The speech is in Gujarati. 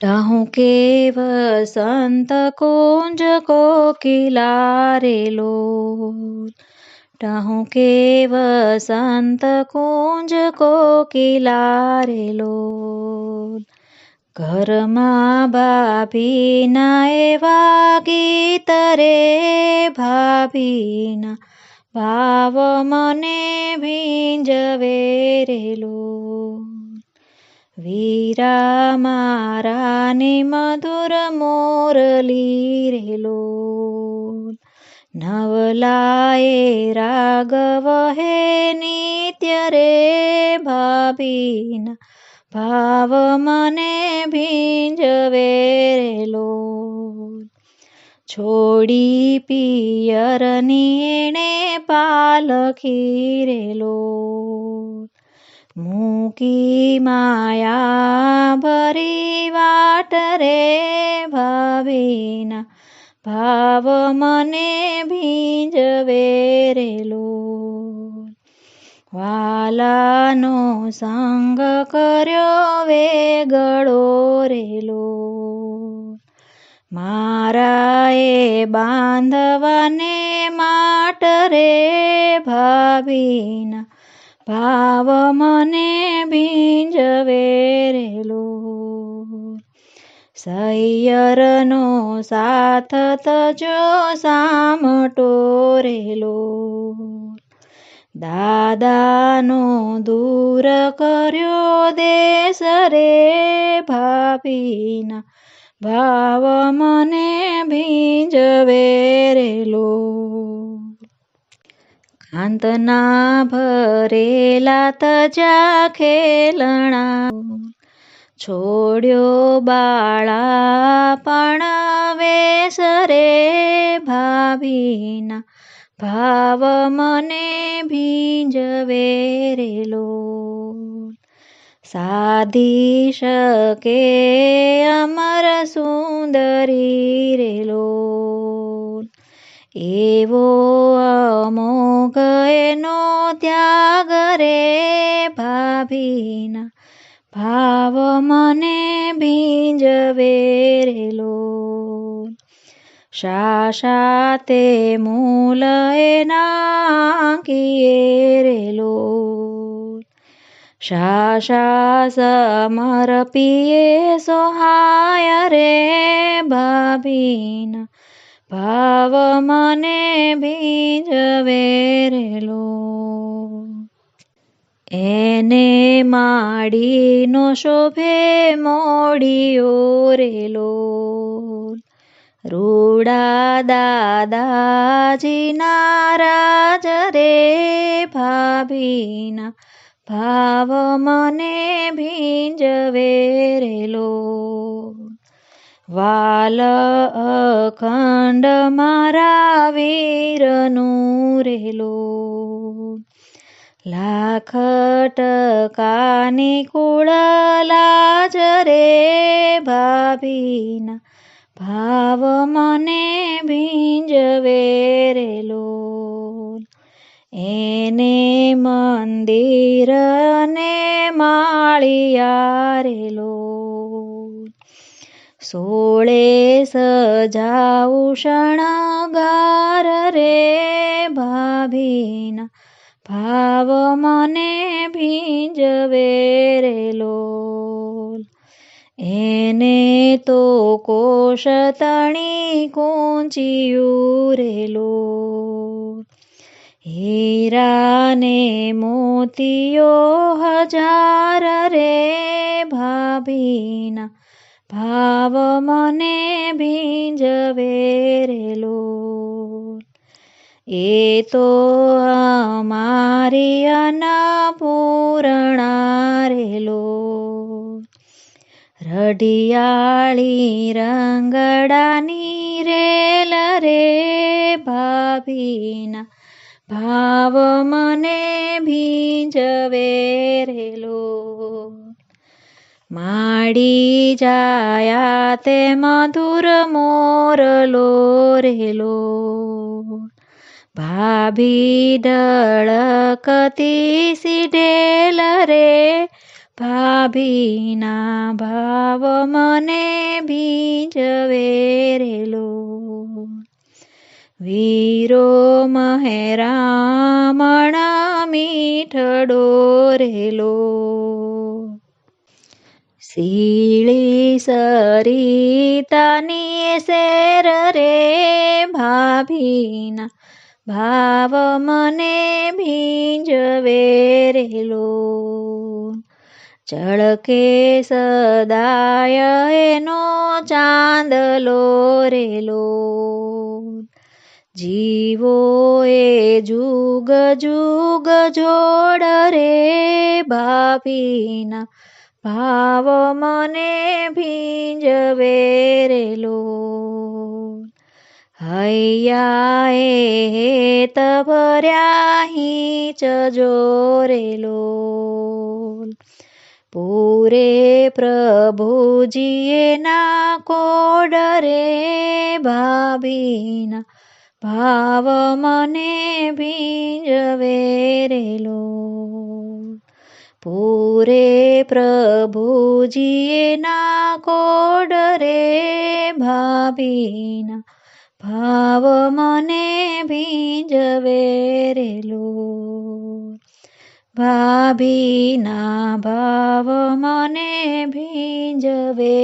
ટાહું કેવ વસંત કુંજ કોકિલારેલો ટાહું કેવ વસંત કુંજ કોકિલારેલો ઘરમાં ભાભીના એવા ગીત રે ભાભીના ભાવ મને ભીંજવે રેલો વીરા મારાની મધુર મોરલી રેલો નવલાએ રાગવ હે નિત્ય રે ભાભીના ભાવ મને ભીંજવે રેલો છોડી પિયરની એણે પાલખી રેલો મૂકી માયા ભરી વાટ રે ભાવીના ભાવ મને ભીંજવે વેરેલો વાલાનો સંગ કર્યો વેગળો રેલો મારાએ બાંધવાને માટ રે ભાભીના ભાવ મને ભીંજવે રેલો સૈયરનો સાથ તજો સામટો રેલો દાદાનો દૂર કર્યો દેશ રે ભાભીના. ભાવ મને ભીંજવે રેલો કાંતના ભરેલા તજા ખેલણા છોડ્યો બાળા પણ વેસરે ભાવીના ભાવ મને ભીંજવે રેલો સાધી શકે અમર સુંદરી રેલો એવો અમોઘ એનો ત્યાગ રે ભાભીના. ભાવ મને ભીંજવે રેલો. શાશા તે મૂલ એના રેલો. શાશા સમર્પિયે સોહાય રે ભાભીના. ભાવ મને ભીંજવે રેલો એને માડીનો શોભે મોડિયો રેલો રૂડા દાદાજી નારાજ રે ભાભીના ભાવ મને ભીંજવે રેલો વાલ અખંડ મારા વીરનું રેલો લાખ ટકાની કુળ રે ભાભીના ભાવ મને ભીંજવે રેલો એને મંદિર ને માળિયા રેલો સોળે શણગાર રે ભાભીના ભાવ મને ભીંજવે રેલો એને તો કોશ તણી કુંચિયું રેલો હીરાને મોતીઓ હજાર રે ભાભીના ભાવ મને ભીંજવે રેલો એ તો અમારી અન્નપૂર્ણા રેલો રઢિયાળી રંગડાની રેલ રે ભાભીના ભાવ મને ભીંજવે રેલો માડી જાયા તે મધુર મોરલો રેલો ભાભી ડળકતી સીઢેલ રે. ભાભીના ભાવ મને ભીંજવે રેલો. વીરો મહેરામણ મીઠડો રેલો. શીળી સરિતાની શેર રે ભાભીના ભાવ મને ભીંજવે રેલો ચળકે સદાય એનો ચાંદલો રેલો જીવો એ જુગ જુગ જોડ રે ભાભીના ભાવ મને ભીંજવે રેલો હૈયા એ હેત ભર્યા હિંચ જોરેલો પૂરે પ્રભુજીએ ના કોડ રે ભાભીના. ભાવ મને ભીંજવે રેલો પૂરે પ્રભુજીએ ના કોડ રે ભાભીના ભાવ મને ભીંજવે રેલો ભાભીના ભાવ મને ભીંજવે